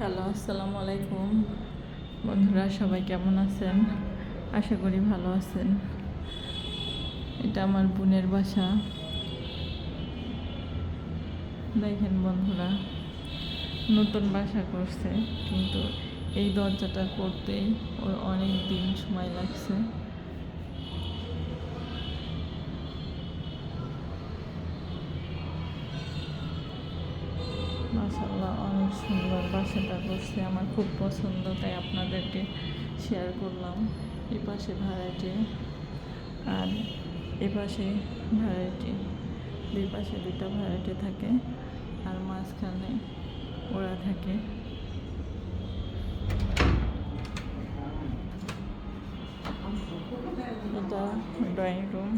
Hello, আসসালামু আলাইকুম। বন্ধুরা, সবাই কেমন আছেন? আশা করি ভালো আছেন। এটা আমার বোনের বাসা। দেখেন বন্ধুরা, নতুন বাসা করছে, কিন্তু এই দরজাটা করতেই ওর অনেক দিন সময় লাগছে। মাসাল্লাহ অনেক সুন্দর বাসাটা করছে আমার খুব পছন্দ, তাই আপনাদেরকে শেয়ার করলাম। এই পাশে ভ্যারাইটি আর এ পাশে ভ্যারাইটি দুই পাশে দুইটা ভ্যারাইটি থাকে আর মাঝখানে ওরা থাকে। এটা ড্রয়িং রুম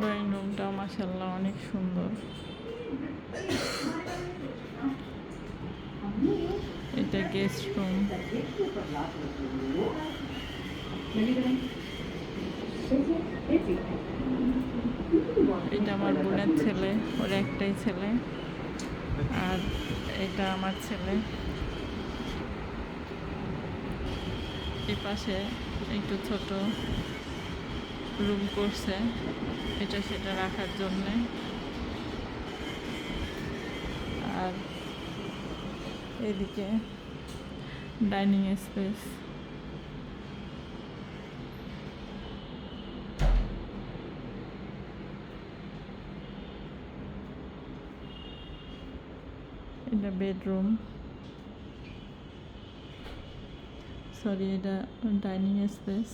ড্রয়িং রুমটা মাসাল্লাহ অনেক সুন্দর। এটা গেস্ট রুম এটা আমার বোনের ছেলে, ওর একটাই ছেলে। আর এটা আমার ছেলে। এই পাশে একটু ছোট রুম করছে, এটা সেটা রাখার জন্যে। আর এদিকে ডাইনিং স্পেস এটা বেডরুম সরি এটা ডাইনিং স্পেস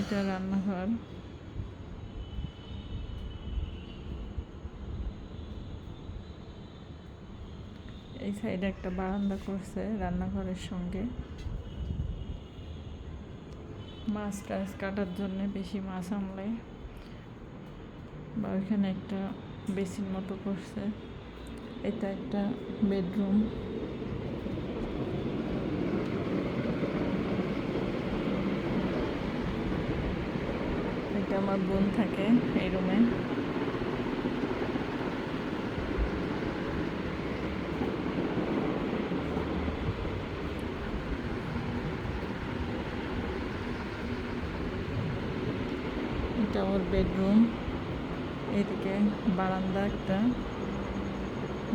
এটা রান্নাঘর। এই সাইডে একটা বারান্দা করছে রান্নাঘরের সঙ্গে। মাছ টাছ কাটার জন্য বেশি মাছ আনলে। বা ওইখানে একটা বেসিন মতো করছে। এটা একটা বেডরুম। এটা আমার বোন থাকে এই রুমে। এটা ওর বেডরুম। এদিকে বারান্দা একটা,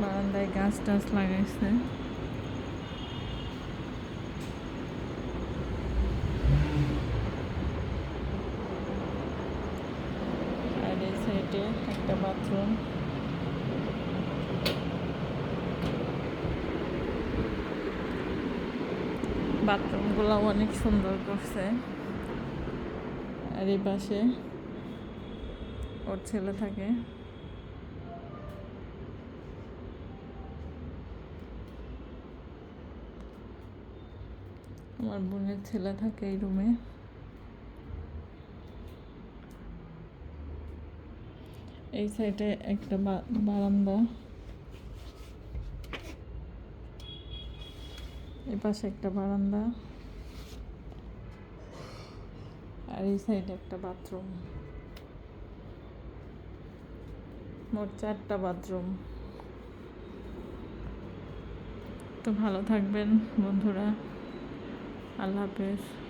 বারান্দায় গাছ টাছ লাগাইছে আর এই সাইডে একটা বাথরুম। বাথরুমগুলো অনেক সুন্দর করছে। আর এই পাশে ওর ছেলে থাকে। আমার বোনের ছেলে থাকে এই রুমে। এই সাইডে একটা বারান্দা। এই পাশে একটা বারান্দা। আর এই সাইডে একটা বাথরুম। মোট চারটা বাথরুম। তো ভালো থাকবেন বন্ধুরা। আল্লাহ হাফেজ।